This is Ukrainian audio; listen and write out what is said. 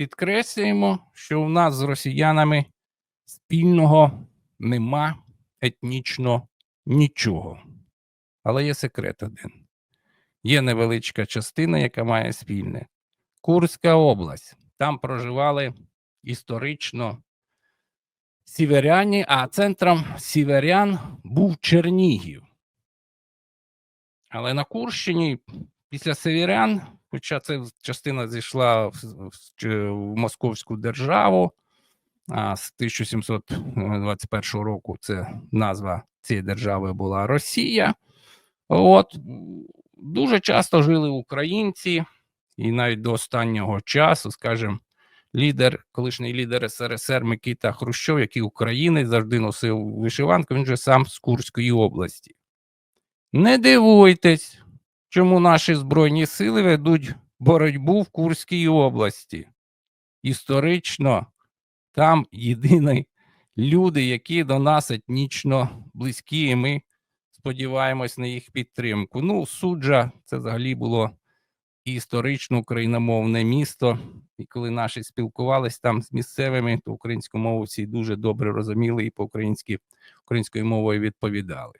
підкреслюємо, що у нас з росіянами спільного нема етнічно нічого. Але є секрет один. Є невеличка частина, яка має спільне. Курська область. Там проживали історично сіверяні, а центром сіверян був Чернігів. Але на Курщині після северян, хоча це частина зійшла в, в, в Московську державу, а з 1721 року це назва цієї держави була Росія. От дуже часто жили українці, і навіть до останнього часу, скажімо, лідер, колишній лідер СРСР Микита Хрущов, який українець завжди носив вишиванку, він же сам з Курської області. Не дивуйтесь, чому наші Збройні сили ведуть боротьбу в Курській області. Історично там єдині люди, які до нас етнічно близькі, і ми сподіваємось на їх підтримку. Ну, суджа це взагалі було історично україномовне місто. І коли наші спілкувались там з місцевими, то українську мову всі дуже добре розуміли і по-українськи українською мовою відповідали.